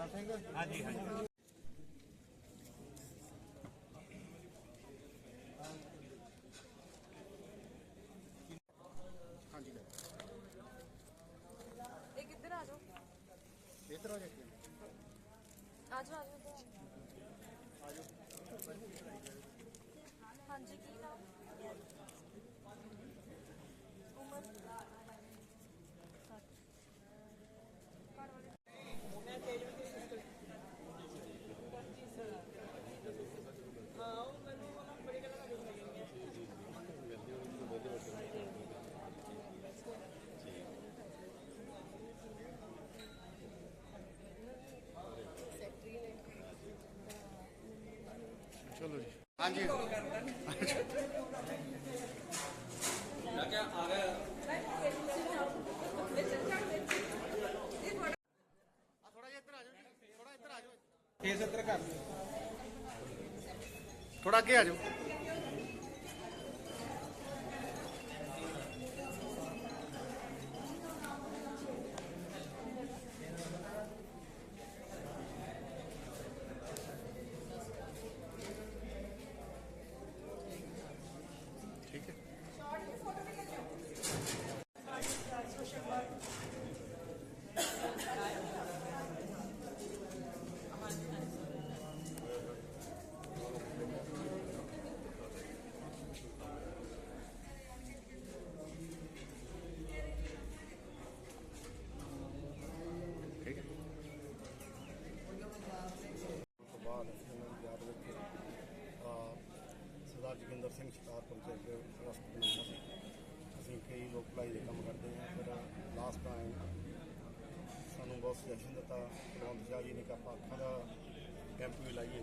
ਹਾਂਜੀ ਹਾਂਜੀ ਹਾਂਜੀ ਇਹ ਕਿੱਧਰ ਆ ਜਾਓ? ਇਧਰ ਆ ਜਾ ਕੇ। ਆ ਜਾਓ ਆ ਜਾਓ ਆ ਜਾਓ। ਹਾਂਜੀ ਕੀ ਨਾਮ? ਉਮਰ ਘਰ ਵਾਲੇ ਹਾਂਜੀ। ਥੋੜਾ ਜਿਹਾ ਇੱਧਰ ਆ ਜਾਓ ਜੀ ਥੋੜਾ ਇੱਧਰ ਆ ਜਾਓ। ਕੇਸ ਇੱਧਰ ਕਰ ਥੋੜਾ ਅੱਗੇ ਆ ਜਾਓ ਠੀਕ ਹੈ ਠੀਕ ਹੈ ਤੋਂ ਬਾਅਦ ਅਸੀਂ ਉਹਨਾਂ ਦੀ ਯਾਦ ਵਿੱਚ ਅਹ, ਸਰਦਾਰ ਜੋਗਿੰਦਰ ਸਿੰਘ ਸ਼ਿਕਾਰਪੁਰ ਚ ਇੱਕ ਹਸਪਤਾਲ ਬਣਾਇਆ ਸੀ ਅਸੀਂ ਕਈ ਲੋਕ ਭਲਾਈ ਦੇ ਕੰਮ ਕਰਦੇ ਹਾਂ ਫਿਰ ਲਾਸਟ ਟਾਈਮ ਸਾਨੂੰ ਬਹੁਤ ਸੁਜੈਸ਼ਨ ਦਿੱਤਾ ਭਗਵੰਤ ਸ਼ਾਹ ਜੀ ਨੇ ਕਿ ਆਪਾਂ ਅੱਖਾਂ ਦਾ ਕੈਂਪ ਵੀ ਲਾਈਏ।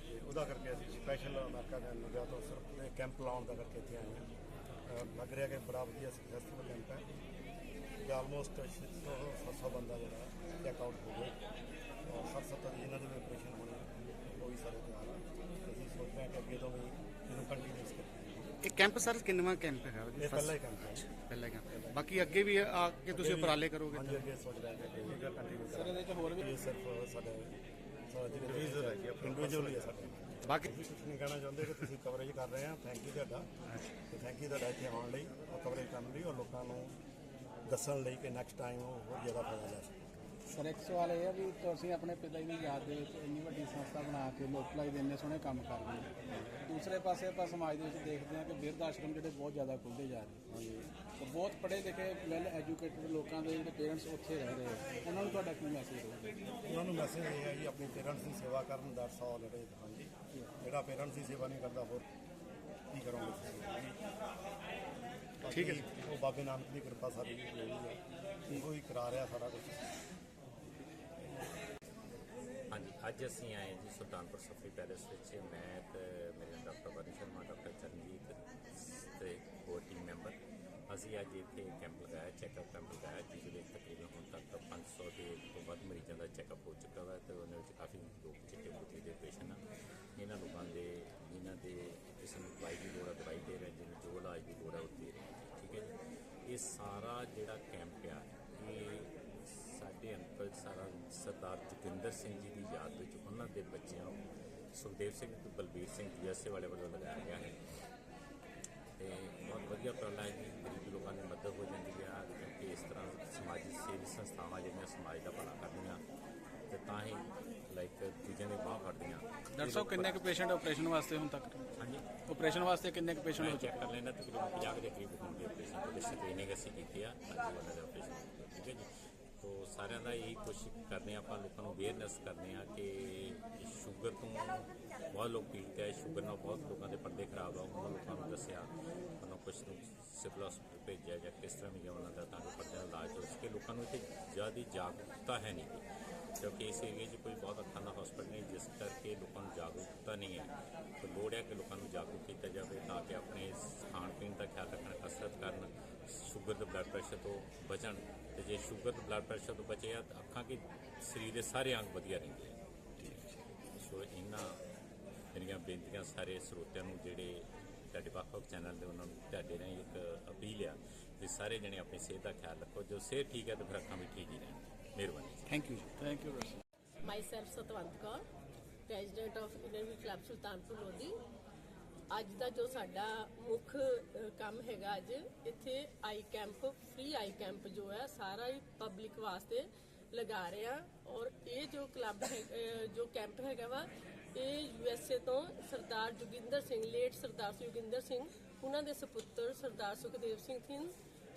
ਤੇ ਉਹਦਾ ਕਰਕੇ ਅਸੀਂ ਸਪੈਸ਼ਲ ਅਮਰੀਕਾ ਦੇ ਨਗਰ ਤੋਂ ਸਿਰਫ ਇਹ ਕੈਂਪ ਲਾਉਣ ਦਾ ਕਰਕੇ ਇੱਥੇ ਆਏ ਹਾਂ। ਅਹ, ਲੱਗ ਰਿਹਾ ਕਿ ਬੜਾ ਵਧੀਆ ਸਕਸੈਸਫੁਲ ਕੈਂਪ ਹੈ। ਕਿ ਆਲਮੋਸਟ 600 700 ਬੰਦਾ ਜਿਹੜਾ ਚੈੱਕ ਆਊਟ ਹੋ ਗਿਆ। ਔਰ 70 ਦੀ ਇਹਨਾਂ ਦੇ ਵੀ ਆਪਰੇਸ਼ਨ ਹੋਣੇ ਉਹ ਵੀ ਸਾਰੇ ਤਿਆਰ ਆ। ਤੇ ਅਸੀਂ ਸੋਚ ਰਹੇ ਹਾਂ ਕਿ ਅੱਗੇ ਤੋਂ ਵੀ ਇਹਨੂੰ ਕੰਟੀਨਿਊਸ ਕਰੀਏ। ਇਹ ਕੈਂਪ ਸਰ ਕਿੰਨਵਾਂ ਕੈਂਪ ਹੈਗਾ ਜੀ? ਇਹ ਪਹਿਲਾ ਹੀ ਕੈਂਪ ਹੈ। ਪਹਿਲਾ ਕੈਂਪ। ਬਾਕੀ ਅੱਗੇ ਵੀ ਆ ਕੇ ਤੁਸੀਂ ਉਪਰਾਲੇ ਕਰੋਗੇ ਹਾਂਜੀ ਅੱਗੇ ਸੋਚ ਰਹੇ ਹਾਂ ਕਿ ਇਹ ਕੰਟੀਨਿਊ ਸਰ ਇਹਦੇ ਚ ਹੋਰ ਵੀ ਇਹ ਸਿਰਫ ਸਾਡਾ ਰਿਵੀਜ਼ਰ ਹੈ ਜੀ ਇੰਡੀਵਿਜੂਅਲ ਹੀ ਸਾਡੇ ਬਾਕੀ ਕੁਝ ਨਹੀਂ ਕਹਿਣਾ ਚਾਹੁੰਦੇ ਕਿ ਤੁਸੀਂ ਕਵਰੇਜ ਕਰ ਰਹੇ ਆ। ਥੈਂਕ ਯੂ ਤੁਹਾਡਾ। ਤੇ ਥੈਂਕ ਯੂ ਤੁਹਾਡਾ ਇੱਥੇ ਆਉਣ ਲਈ ਔਰ ਕਵਰੇਜ ਕਰਨ ਲਈ ਔਰ ਲੋਕਾਂ ਨੂੰ ਦੱਸਣ ਲਈ ਕਿ ਨੈਕਸਟ ਟਾਈਮ ਉਹ ਹੋਰ ਜ਼ਿਆਦਾ ਫਾਇਦਾ ਲੈ ਸਕਣ। ਸਰ ਇੱਕ ਸਵਾਲ ਇਹ ਹੈ ਵੀ ਤੁਸੀਂ ਆਪਣੇ ਪਿਤਾ ਜੀ ਦੀ ਯਾਦ ਦੇ ਵਿੱਚ ਇੰਨੀ ਵੱਡੀ ਸੰਸਥਾ ਬਣਾ ਕੇ ਲੋਕ ਭਲਾਈ ਦੇ ਇੰਨੇ ਸੋਹਣੇ ਕੰਮ ਕਰ ਰਹੇ ਹੋ। ਦੂਸਰੇ ਪਾਸੇ ਆਪਾਂ ਸਮਾਜ ਦੇ ਵਿੱਚ ਦੇਖਦੇ ਹਾਂ ਕਿ ਬਿਰਧ ਆਸ਼ਰਮ ਜਿਹੜੇ ਬਹੁਤ ਜ਼ਿਆਦਾ ਖੁੱਲ੍ਹਦੇ ਜਾ ਰਹੇ ਨੇ। ਤੇ ਬਹੁਤ ਪੜ੍ਹੇ ਲਿਖੇ ਵੈਲ ਐਜੂਕੇਟਡ ਲੋਕਾਂ ਦੇ ਜਿਹੜੇ ਪੇਰੈਂਟਸ ਉੱਥੇ ਰਹਿ ਰਹੇ ਆ। ਉਹਨਾਂ ਨੂੰ ਤੁਹਾਡਾ ਕੀ ਮੈਸੇਜ ਹੋਊਗਾ? ਉਹਨਾਂ ਨੂੰ ਮੈਸੇਜ ਇਹ ਹੈ ਜੀ ਆਪਣੀ ਪੇਰੈਂਟਸ ਦੀ ਸੇਵਾ ਕਰਨ ਦਾ ਸੌ ਲੜੇ ਹਾਂਜੀ। ਜਿਹੜਾ ਪੇਰੈਂਟਸ ਦੀ ਸੇਵਾ ਨਹੀਂ ਕਰਦਾ ਹੋਰ ਕੀ ਕਰੋਗੇ ਠੀਕ ਹੈ। ਉਹ ਬਾਬੇ ਨਾਨਕ ਦੀ ਕਿਰਪਾ ਸਾਡੀ ਹੋਈ ਹੈ ਉਹ ਹੀ ਕਰਾ ਰਿਹਾ ਸਾਰਾ ਕੁਝ ਹਾਂਜੀ ਅੱਜ ਅਸੀਂ ਆਏ ਜੀ ਸੁਲਤਾਨਪੁਰ ਸਫਰੀ ਪੈਲੇਸ ਵਿੱਚ। ਮੈਂ ਤੇ ਮੇਰੇ ਡਾਕਟਰ ਵਰਨ ਸ਼ਰਮਾ, ਡਾਕਟਰ ਚਰਨਜੀਤ ਤੇ ਹੋਰ ਟੀਮ ਮੈਂਬਰ ਅਸੀਂ ਅੱਜ ਇੱਥੇ ਕੈਂਪ ਲਗਾਇਆ ਚੈੱਕਅਪ ਕੈਂਪ ਲਗਾਇਆ, ਜਿਸ ਦੇ ਤਕਰੀਬਨ ਹੁਣ ਤੱਕ 500 ਦੇ ਤੋਂ ਵੱਧ ਮਰੀਜ਼ਾਂ ਦਾ ਚੈੱਕਅਪ ਹੋ ਚੁੱਕਾ ਵਾ ਤੇ ਉਹਨਾਂ ਵਿੱਚ ਕਾਫੀ ਲੋਕ ਚਿੱਟੇ ਮੋਤੀ ਦੇ ਪੇਸ਼ੈਂਟ ਆ। ਇਹਨਾਂ ਲੋਕਾਂ ਦੇ ਜਿਨ੍ਹਾਂ ਦੇ ਕਿਸੇ ਨੂੰ ਦਵਾਈ ਦੀ ਲੋੜ ਹੈ ਦਵਾਈ ਦੇ ਰਹੇ ਜਿਹਨੂੰ ਜੋ ਇਲਾਜ ਦੀ ਲੋੜ ਹੈ ਉਹ ਦੇ ਰਹੇ ਠੀਕ ਹੈ ਜੀ। ਇਹ ਸਾਰਾ ਜਿਹੜਾ ਕੈਂਪ ਆ ਸਾਡੇ ਅੰਕਲ ਸਾਰਾ ਸਰਦਾਰ ਜੋਗਿੰਦਰ ਸਿੰਘ ਜੀ ਦੀ ਯਾਦ ਵਿੱਚ ਉਹਨਾਂ ਦੇ ਬੱਚਿਆਂ ਸੁਖਦੇਵ ਸਿੰਘ ਤੇ ਬਲਬੀਰ ਸਿੰਘ ਜੀਐਸਏ ਵਾਲੇ ਵੱਲੋਂ ਲਗਾਇਆ ਗਿਆ ਹੈ। ਤੇ ਬਹੁਤ ਵਧੀਆ ਉਪਰਾਲਾ ਹੈ ਜੀ ਗਰੀਬ ਲੋਕਾਂ ਦੀ ਮਦਦ ਹੋ ਜਾਂਦੀ ਹੈ ਕਿਉਂਕਿ ਇਸ ਤਰ੍ਹਾਂ ਸਮਾਜਿਕ ਸੇਵੀ ਸੰਸਥਾਵਾਂ ਜਿਹੜੀਆਂ ਸਮਾਜ ਦਾ ਭਲਾ ਕਰਦੀਆਂ ਤੇ ਤਾਂ ਹੀ ਲਾਈਕ ਦੂਜਿਆਂ ਦੇ ਬਾਹ ਫੜਦੀਆਂ ਡਾਕਟਰ ਸਾਹਿਬ ਕਿੰਨੇ ਕੁ ਪੇਸ਼ੈਂਟ ਆਪਰੇਸ਼ਨ ਵਾਸਤੇ ਹੁਣ ਤੱਕ? ਹਾਂਜੀ। ਆਪਰੇਸ਼ਨ ਵਾਸਤੇ ਕਿੰਨੇ ਕੁ ਪੇਸ਼ੈਂਟ ਹੋ ਚੈੱਕ? ਕਰ ਲੈਣਾ ਤਕਰੀਬਨ 50 ਦੇ ਕਰੀਬ ਹੋਣਗੇ ਆਪਰੇਸ਼ਨ ਉਹਦੇ ਸਕਰੀਨਿੰਗ ਅਸੀਂ ਕੀਤੀ ਆ ਅੱਜ ਉਹਨਾਂ ਦੇ ਆਪਰੇਸ਼ਨ ਠੀਕ ਹੈ ਜੀ। ਸੋ ਸਾਰਿਆਂ ਦਾ ਇਹੀ ਕੋਸ਼ਿਸ਼ ਕਰਦੇ ਹਾਂ, ਆਪਾਂ ਲੋਕਾਂ ਨੂੰ ਅਵੇਅਰਨੈਸ ਕਰਦੇ ਹਾਂ ਕਿ ਸ਼ੂਗਰ ਤੋਂ ਬਹੁਤ ਲੋਕ ਪੀੜਤ ਹੈ ਸ਼ੂਗਰ ਨਾਲ ਬਹੁਤ ਲੋਕਾਂ ਦੇ ਪਰਦੇ ਖਰਾਬ ਆ, ਉਹਨਾਂ ਲੋਕਾਂ ਨੂੰ ਦੱਸਿਆ, ਉਹਨਾਂ ਕੁਝ ਨੂੰ ਸਿਵਲ ਹਸਪੀਟਲ ਭੇਜਿਆ ਜਾਂ ਕਿਸ ਤਰ੍ਹਾਂ ਵੀ ਜਾਂ ਉਹਨਾਂ ਦਾ ਤਾਂ ਜੋ ਪਰਦੇ ਦਾ ਇਲਾਜ ਹੋ ਸਕੇ, ਲੋਕਾਂ ਨੂੰ ਇੱਥੇ ਜ਼ਿਆਦਾ ਜਾਗਰੂਕਤਾ ਹੈ ਨਹੀਂ। ਕਿਉਂਕਿ ਇਸ ਏਰੀਏ 'ਚ ਕੋਈ ਬਹੁਤ ਅੱਖਾਂ ਦਾ ਹਸਪੀਟਲ ਨਹੀਂ, ਜਿਸ ਕਰਕੇ ਲੋਕਾਂ ਨੂੰ ਜਾਗਰੂਕਤਾ ਨਹੀਂ ਹੈ। ਤੇ ਲੋੜ ਹੈ ਕਿ ਲੋਕਾਂ ਨੂੰ ਜਾਗਰੂਕ ਕੀਤਾ ਜਾਵੇ ਤਾਂ ਕਿ ਆਪਣੇ ਖਾਣ ਪੀਣ ਦਾ ਖਿਆਲ ਰੱਖਣ, ਕਸਰਤ ਕਰਨ ਸ਼ੂਗਰ ਤੇ ਬਲੱਡ ਪ੍ਰੈਸ਼ਰ ਤੋਂ ਬਚਣ ਤੇ ਜੇ ਸ਼ੂਗਰ ਤੇ ਬਲੱਡ ਪ੍ਰੈਸ਼ਰ ਤੋਂ ਬਚੇ ਆ ਤਾਂ ਅੱਖਾਂ ਕੇ ਸਰੀਰ ਦੇ ਸਾਰੇ ਅੰਗ ਵਧੀਆ ਰਹਿੰਦੇ ਆ। ਸੋ ਇਹਨਾਂ ਮੇਰੀਆਂ ਬੇਨਤੀਆਂ ਸਾਰੇ ਸਰੋਤਿਆਂ ਨੂੰ ਜਿਹੜੇ ਤੁਹਾਡੇ ਵੱਖ ਵੱਖ ਚੈਨਲ ਦੇ ਉਹਨਾਂ ਨੂੰ ਤੁਹਾਡੇ ਰਾਹੀਂ ਇੱਕ ਅਪੀਲ ਆ ਵੀ ਸਾਰੇ ਜਣੇ ਆਪਣੀ ਸਿਹਤ ਦਾ ਖਿਆਲ ਰੱਖੋ ਜੋ ਸਿਹਤ ਠੀਕ ਹੈ ਤਾਂ ਫਿਰ ਅੱਖਾਂ ਵੀ ਠੀਕ ਹੀ ਰਹਿਣਗੀਆਂ ਮਿਹਰਬਾਨੀ thank you thank you doctor myself Satwant Kaur president of Indian club Sultanpur Lodhi ਅੱਜ ਦਾ ਜੋ ਸਾਡਾ ਮੁੱਖ ਕੰਮ ਹੈਗਾ ਅੱਜ, ਇੱਥੇ eye camp, free eye camp ਜੋ ਹੈ, ਸਾਰਾ ਹੀ ਪਬਲਿਕ ਵਾਸਤੇ ਲਗਾ ਰਹੇ ਆ ਔਰ ਇਹ ਜੋ ਕਲੱਬ ਹੈ ਜੋ ਕੈਂਪ ਹੈਗਾ ਵਾ, ਇਹ ਯੂਐਸਏ ਤੋਂ ਸਰਦਾਰ ਜੋਗਿੰਦਰ ਸਿੰਘ, ਲੇਟ ਸਰਦਾਰ ਜੋਗਿੰਦਰ ਸਿੰਘ, ਉਹਨਾਂ ਦੇ ਸੁਪੁੱਤਰ ਸਰਦਾਰ ਸੁਖਦੇਵ ਸਿੰਘ ਥਿੰਦ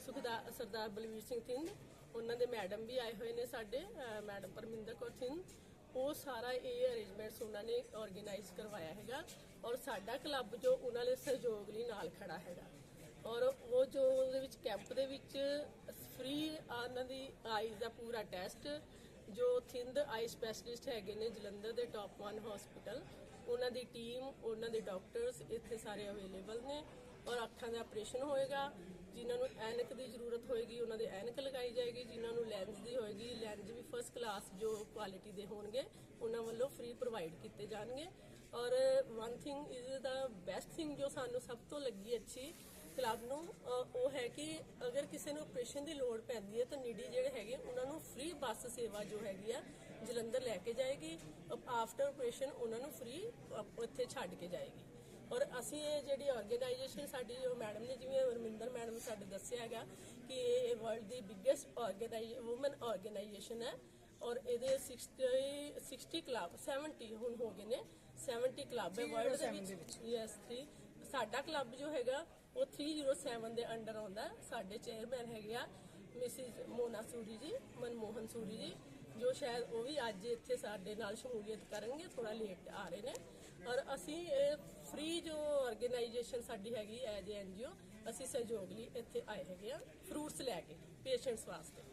ਸੁਖਦਾ, ਸਰਦਾਰ ਬਲਵੀਰ ਸਿੰਘ ਥਿੰਦ ਉਹਨਾਂ ਦੇ ਮੈਡਮ ਵੀ ਆਏ ਹੋਏ ਨੇ ਸਾਡੇ ਮੈਡਮ ਪਰਮਿੰਦਰ ਕੌਰ ਸਿੰਘ ਉਹ ਸਾਰਾ ਇਹ ਅਰੇਂਜਮੈਂਟਸ ਉਹਨਾਂ ਨੇ ਆਰਗੇਨਾਈਜ਼ ਕਰਵਾਇਆ ਹੈਗਾ ਔਰ ਸਾਡਾ ਕਲੱਬ ਜੋ ਉਹਨਾਂ ਦੇ ਸਹਿਯੋਗ ਲਈ ਨਾਲ ਖੜਾ ਹੈਗਾ। ਔਰ ਉਹ ਜੋ ਉਹਦੇ ਵਿੱਚ ਕੈਂਪ ਦੇ ਵਿੱਚ ਫ੍ਰੀ ਉਹਨਾਂ ਦੀ ਆਈਜ਼ ਦਾ ਪੂਰਾ ਟੈਸਟ ਜੋ ਥਿੰਦ ਆਈ ਸਪੈਸ਼ਲਿਸਟ ਹੈਗੇ ਨੇ ਜਲੰਧਰ ਦੇ ਟਾਪ 1 ਹਸਪੀਟਲ ਉਹਨਾਂ ਦੀ ਟੀਮ ਉਹਨਾਂ ਦੇ ਡਾਕਟਰਸ ਇੱਥੇ ਸਾਰੇ ਅਵੇਲੇਬਲ ਨੇ ਔਰ ਅੱਖਾਂ ਦਾ ਆਪਰੇਸ਼ਨ ਹੋਏਗਾ, ਜਿਨ੍ਹਾਂ ਨੂੰ ਐਨਕ ਦੀ ਜ਼ਰੂਰਤ ਹੋਏਗੀ, ਉਹਨਾਂ ਦੇ ਐਨਕ ਲਗਾਈ ਜਾਏਗੀ, ਜਿਨ੍ਹਾਂ ਨੂੰ ਲੈਂਸ ਦੀ ਹੋਏਗੀ, ਲੈਂਸ ਵੀ ਫਰਸਟ ਕਲਾਸ ਜੋ ਕੁਆਲਿਟੀ ਦੇ ਹੋਣਗੇ, ਉਹਨਾਂ ਵੱਲੋਂ ਫ੍ਰੀ ਪ੍ਰੋਵਾਈਡ ਕੀਤੇ ਜਾਣਗੇ। ਔਰ one thing is the best thing ਜੋ ਸਾਨੂੰ ਸਭ ਤੋਂ ਲੱਗੀ ਅੱਛੀ ਕਲੱਬ ਨੂੰ ਉਹ ਹੈ ਕਿ ਅਗਰ ਕਿਸੇ ਨੂੰ ਆਪਰੇਸ਼ਨ ਦੀ ਲੋੜ ਪੈਂਦੀ ਹੈ ਤਾਂ ਨੀਡੀ ਜਿਹੜੇ ਹੈਗੇ, ਉਹਨਾਂ ਨੂੰ ਫ੍ਰੀ ਬੱਸ ਸੇਵਾ ਜੋ ਹੈਗੀ ਆ, ਜਲੰਧਰ ਲੈ ਕੇ ਜਾਏਗੀ। ਆਫਟਰ ਆਪਰੇਸ਼ਨ ਉਹਨਾਂ ਨੂੰ ਫ੍ਰੀ ਉੱਥੇ ਛੱਡ ਕੇ ਜਾਏਗੀ। ਔਰ ਅਸੀਂ ਇਹ ਜਿਹੜੀ ਆਰਗੇਨਾਈਜੇਸ਼ਨ ਸਾਡੀ ਜੋ ਮੈਡਮ ਨੇ ਜਿਵੇਂ ਰਮਿੰਦਰ ਮੈਡਮ ਸਾਡੇ ਦੱਸਿਆ ਹੈਗਾ ਕਿ ਇਹ ਵਰਲਡ ਦੀ ਬਿਗੇਸਟ ਆਰਗੇਨਾਈਜ ਔਮਨ ਆਰਗੇਨਾਈਜੇਸ਼ਨ ਹੈ ਔਰ ਇਹਦੇ 60 60 ਕਲੱਬ 70 ਹੁਣ ਹੋ ਗਏ ਨੇ 70 ਕਲੱਬ ਹੈ ਵਰਲਡ ਦੇ ਵਿੱਚ। ਯੈਸ 3 ਸਾਡਾ ਕਲੱਬ ਜੋ ਹੈਗਾ ਉਹ 307 ਦੇ ਅੰਡਰ ਆਉਂਦਾ। ਸਾਡੇ ਚੇਅਰਮੈਨ ਹੈਗੇ ਆ ਮਿਸਿਸ ਮੋਨਾ ਸੂਰੀ ਜੀ ਮਨਮੋਹਨ ਸੂਰੀ ਜੀ ਜੋ ਸ਼ਾਇਦ ਉਹ ਵੀ ਅੱਜ ਇੱਥੇ ਸਾਡੇ ਨਾਲ ਸ਼ਮੂਲੀਅਤ ਕਰਨਗੇ ਥੋੜਾ ਲੇਟ ਆ ਰਹੇ ਨੇ। ਔਰ ਅਸੀਂ ਇਹ ਫ੍ਰੀ ਜੋ ਆਰਗੇਨਾਈਜੇਸ਼ਨ ਸਾਡੀ ਹੈਗੀ ਐਜ ਐਨਜੀਓ ਅਸੀਂ ਸਹਿਯੋਗ ਲਈ ਇੱਥੇ ਆਏ ਹੈਗੇ ਆ ਫਰੂਟਸ ਲੈ ਕੇ ਪੇਸ਼ੈਂਟਸ ਵਾਸਤੇ।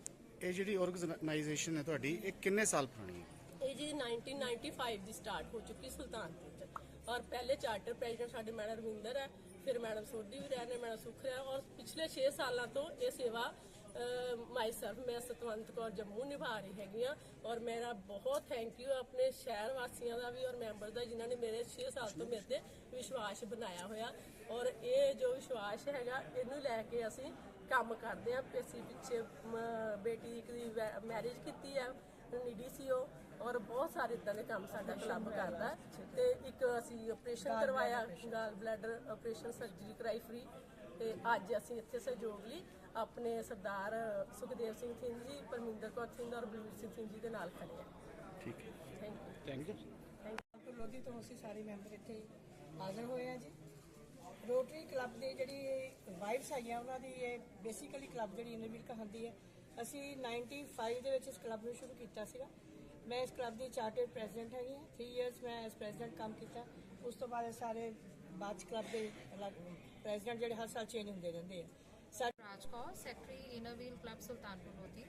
ਇਹ ਜਿਹੜੀ ਆਰਗੇਨਾਈਜੇਸ਼ਨ ਹੈ ਤੁਹਾਡੀ ਇਹ ਕਿੰਨੇ ਸਾਲ ਪੁਰਾਣੀ ਹੈ? ਇਹ ਜੀ 1995 ਦੀ ਸਟਾਰਟ ਹੋ ਚੁੱਕੀ ਸੁਲਤਾਨਪੁਰ ਚ। ਔਰ ਪਹਿਲੇ ਚਾਰਟਰ ਪ੍ਰੈਜ਼ੀਡੈਂਟ ਸਾਡੇ ਮੈਡਮ ਰਵਿੰਦਰ ਹੈ ਫਿਰ ਮੈਡਮ ਸੋਢੀ ਵੀ ਰਹੇ ਨੇ ਮੈਡਮ ਸੁਖ ਰਿਹਾ ਔਰ ਪਿਛਲੇ 6 ਸਾਲਾਂ ਤੋਂ ਇਹ ਸੇਵਾ ਮਾਈ ਸੈਲਫ ਮੈਂ ਸਤਵੰਤ ਕੌਰ ਜੰਮੂ ਨਿਭਾ ਰਹੀ ਹੈਗੀ ਆ ਔਰ ਮੇਰਾ ਬਹੁਤ ਥੈਂਕ ਯੂ ਆਪਣੇ ਸ਼ਹਿਰ ਵਾਸੀਆਂ ਦਾ ਵੀ ਔਰ ਮੈਂਬਰ ਦਾ ਜਿਨ੍ਹਾਂ ਨੇ ਮੇਰੇ 6 ਸਾਲ ਤੋਂ ਮੇਰੇ ਤੇ ਵਿਸ਼ਵਾਸ ਬਣਾਇਆ ਹੋਇਆ। ਔਰ ਇਹ ਜੋ ਵਿਸ਼ਵਾਸ ਹੈਗਾ, ਇਹਨੂੰ ਲੈ ਕੇ ਅਸੀਂ ਕੰਮ ਕਰਦੇ ਆ ਅਸੀਂ ਪਿੱਛੇ ਬੇਟੀ ਦੀ ਮੈਰਿਜ ਕੀਤੀ ਹੈ, ਨੀਡੀ ਸੀ ਉਹ। ਔਰ ਬਹੁਤ ਸਾਰੇ ਇਦਾਂ ਦੇ ਕੰਮ ਸਾਡਾ ਕਲੱਬ ਕਰਦਾ। ਤੇ ਇੱਕ ਅਸੀਂ ਆਪਰੇਸ਼ਨ ਕਰਵਾਇਆ ਗਾਲ ਬਲੈਡਰ ਆਪਰੇਸ਼ਨ ਸਰਜਰੀ ਕਰਾਈ ਫ੍ਰੀ ਤੇ ਅੱਜ ਅਸੀਂ ਇੱਥੇ ਸਹਿਯੋਗ ਲਈ ਆਪਣੇ ਸਰਦਾਰ ਸੁਖਦੇਵ ਸਿੰਘ ਸਿੰਘ ਜੀ ਪਰਮਿੰਦਰ ਕੌਰ ਸਿੰਘ ਔਰ ਬਲਵੀਰ ਸਿੰਘ ਸਿੰਘ ਜੀ ਦੇ ਨਾਲ ਖੜੇ ਆ ਠੀਕ ਹੈ। ਥੈਂਕ ਯੂ ਥੈਂਕ ਯੂ ਤੋਂ ਲੋਧੀ ਤੋਂ ਅਸੀਂ ਸਾਰੇ ਮੈਂਬਰ ਇੱਥੇ ਹਾਜ਼ਰ ਹੋਏ ਆ ਜੀ। ਰੋਟਰੀ ਕਲੱਬ ਦੀ ਜਿਹੜੀ ਵਾਈਬਸ ਹੈਗੀਆਂ ਉਹਨਾਂ ਦੀ ਇਹ ਬੇਸਿਕਲੀ ਕਲੱਬ ਜਿਹੜੀ ਇਨਰਵੀਲ ਕਹਾਂਦੀ ਹੈ। ਅਸੀਂ 95 ਦੇ ਵਿੱਚ ਇਸ ਕਲੱਬ ਨੂੰ ਸ਼ੁਰੂ ਕੀਤਾ ਸੀਗਾ। ਮੈਂ ਇਸ ਕਲੱਬ ਦੀ ਚਾਰਟਰਡ ਪ੍ਰੈਜ਼ੀਡੈਂਟ ਹੈਗੀ ਹਾਂ। 3 ਇਅਰਸ ਮੈਂ ਐਸ ਪ੍ਰੈਜ਼ੀਡੈਂਟ ਕੰਮ ਕੀਤਾ। ਉਸ ਤੋਂ ਬਾਅਦ ਸਾਰੇ ਬਾਅਦ ਕਲੱਬ ਦੇ ਪ੍ਰੈਜ਼ੀਡੈਂਟ ਜਿਹੜੇ ਹਰ ਸਾਲ ਚੇਂਜ ਹੁੰਦੇ ਰਹਿੰਦੇ ਆ। ਸਾਡੇ Raj Kaur secretary inner wheel club Sultanpur Lodhi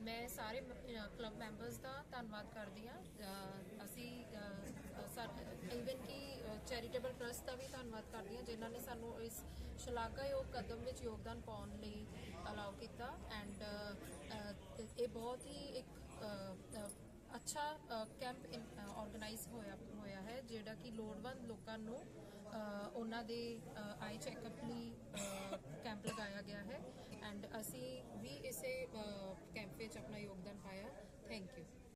ਮੈਂ ਸਾਰੇ ਕਲੱਬ ਮੈਂਬਰਸ ਦਾ ਧੰਨਵਾਦ ਕਰਦੀ ਹਾਂ। ਅਸੀਂ ਇਵਨ ਕਿ ਚੈਰੀਟੇਬਲ ਟਰਸਟ ਦਾ ਵੀ ਧੰਨਵਾਦ ਕਰਦੀ ਹਾਂ, ਜਿਨ੍ਹਾਂ ਨੇ ਸਾਨੂੰ ਇਸ ਸ਼ਲਾਘਾਯੋਗ ਕਦਮ ਵਿੱਚ ਯੋਗਦਾਨ ਪਾਉਣ ਲਈ ਅਲਾਉ ਕੀਤਾ। ਐਂਡ ਇਹ ਬਹੁਤ ਹੀ ਇੱਕ ਅੱਛਾ ਕੈਂਪ ਆਰਗੇਨਾਈਜ਼ ਹੋਇਆ ਹੋਇਆ ਹੈ, ਜਿਹੜਾ ਕਿ ਲੋੜਵੰਦ ਲੋਕਾਂ ਨੂੰ ਉਹਨਾਂ ਦੇ ਆਈ ਚੈੱਕਅਪ ਲਈ ਕੈਂਪ ਲਗਾਇਆ ਗਿਆ ਹੈ। ਐਂਡ ਅਸੀਂ ਵੀ ਇਸੇ ਕੈਂਪ ਵਿੱਚ ਆਪਣਾ ਯੋਗਦਾਨ ਪਾਇਆ। Thank you